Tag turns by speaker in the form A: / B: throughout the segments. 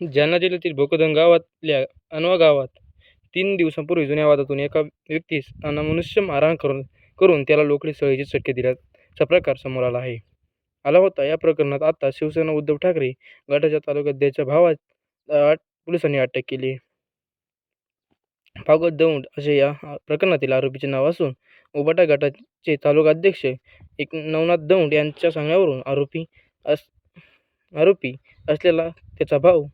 A: जालना जिल्ह्यातील भोकरदन गावातल्या अनवा गावात तीन दिवसांपूर्वी जुन्या वादातून एका व्यक्तीस अनामनुष्य मारहाण करून करून त्याला लोकडी सळीचे चटके दिल्याचा प्रकार समोर आला आहे. आला होता. या प्रकरणात आता शिवसेना उद्धव ठाकरे गटाच्या तालुकाध्यक्षाच्या भावात पोलिसांनी अटक केली आहे. भागवत दौंड असे या प्रकरणातील आरोपीचे नाव असून उबाटा गटाचे तालुका अध्यक्ष एक नवनाथ दौंड यांच्या सांगण्यावरून आरोपी अस आरोपी असलेला त्याचा भाऊ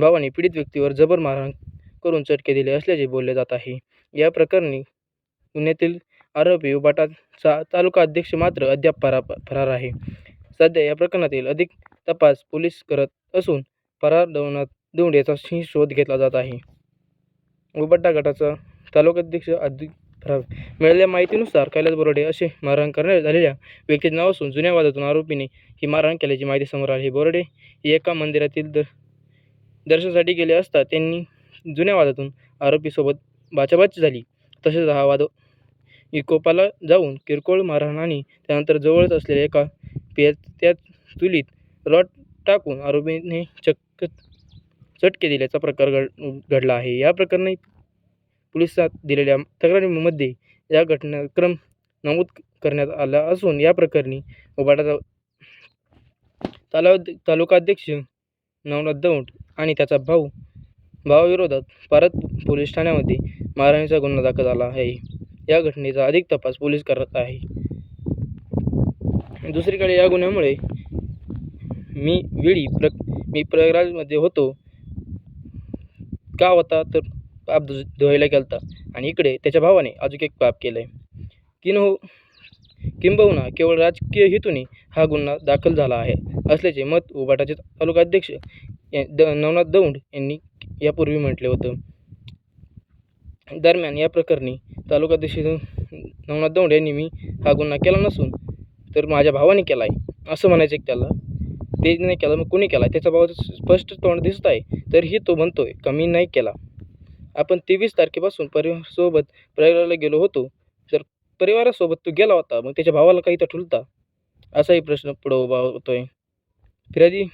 A: भावाने पीडित व्यक्तीवर जबर मारहाण करून चटके दिले असल्याचे बोलले जात आहे. या प्रकरणी पुण्यातील आरोपी उबाटाचा तालुका अध्यक्ष मात्र अद्याप फरा फरार आहे. सध्या या प्रकरणातील अधिक तपास पोलीस करत असून फरार नवनाथ दौंड याचा शोध घेतला जात आहे. उबाटा गटाचा तालुकाध्यक्ष अधिक फरार. मिळालेल्या माहितीनुसार कैलास बोराडे असे मारहाण करण्यात झालेल्या व्यक्तीचे नाव असून जुन्या वादातून आरोपीने ही मारहाण केल्याची माहिती समोर आली बोराडे एका मंदिरातील द दर्शनासाठी गेले असता त्यांनी जुन्या वादातून आरोपीसोबत बाचाबाची झाली. तसेच हा वाद इकोपाला जाऊन किरकोळ मारहाण आणि त्यानंतर जवळच असलेल्या एका पेत्यात चुलीत रॉड टाकून आरोपीने चक्क चटके दिल्याचा प्रकार घड घडला आहे. या प्रकरणी पोलिसात दिलेल्या तक्रारीमध्ये या घटनाक्रम नमूद करण्यात आला असून या प्रकरणी उबाटाचा तालु तालुकाध्यक्ष नवनाथ दौंड आणि त्याचा भाऊ भावाविरोधात परत पोलीस ठाण्यामध्ये मारहाणीचा गुन्हा दाखल झाला आहे. या घटनेचा अधिक तपास पोलीस करत आहे. दुसरीकडे या गुन्ह्यामुळे मी वेळी प्र मी प्रयागराजमध्ये होतो. का होता? तर पाप धु धुवायला गेलता आणि इकडे त्याच्या भावाने अजून एक पाप केलं आहे किन हो किंबहुना केवळ राजकीय हेतूने हा गुन्हा दाखल झाला आहे असल्याचे मत उबाटाचे तालुकाध्यक्ष अध्यक्ष द नवनाथ दौंड यांनी यापूर्वी म्हटले होतं. दरम्यान या प्रकरणी तालुकाध्यक्ष नवनाथ दौंड यांनी मी हा गुन्हा केला नसून तर माझ्या भावाने केला आहे असं म्हणायचं एक त्याला. ते नाही केलं मग कोणी केला? त्याचा भावाचं स्पष्ट तोंड दिसत आहे तरीही तो म्हणतोय का मी नाही केला. आपण तेवीस तारखेपासून परिवारासोबत प्रयागराजला गेलो होतो तर परिवारासोबत तो गेला होता मग त्याच्या भावाला काही तर ठुलता? असाही प्रश्न पुढं उभा होतोय. फिर्यादी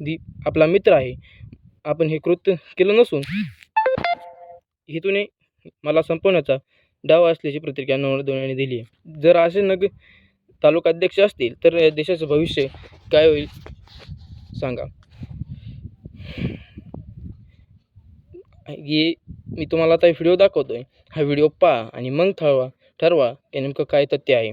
A: दी आपला मित्र आहे. आपण हे कृत्य केलं नसून हेतूने मला संपवण्याचा डाव असल्याची प्रतिक्रिया नवनाथ यांनी दिली आहे. जर असे नग तालुकाध्यक्ष असतील तर या देशाचं भविष्य काय होईल सांगा. हे मी तुम्हाला आता व्हिडिओ दाखवतोय. हा व्हिडिओ पहा आणि मग ठरवा ठरवा की नेमकं काय तथ्य आहे.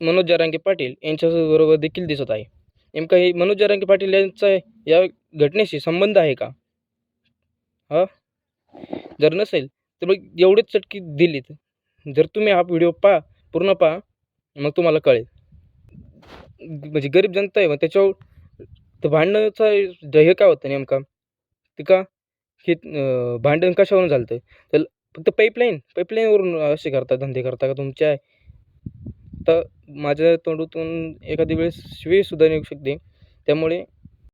A: मनोज जरांगे पाटील यांच्याबरोबर देखील दिसत आहे. नेमका हे मनोज जरांगे पाटील यांचा या घटनेशी संबंध आहे का? हा? जर नसेल तर मग एवढीच चटकी दिलीत. जर तुम्ही हा व्हिडिओ पहा पूर्ण पहा मग तुम्हाला कळेल. म्हणजे गरीब जनता आहे मग त्याच्यावर तर भांडणाचा हे काय होतं नेमका? ते का? हे भांडण कशावरून झालं तर फक्त पाईपलाईन पाईपलाईनवरून असे करता धंदे करता का तुमच्या आता माझ्या तोंडातून एखादी वेळेस शिवीसुद्धा निघू शकते. त्यामुळे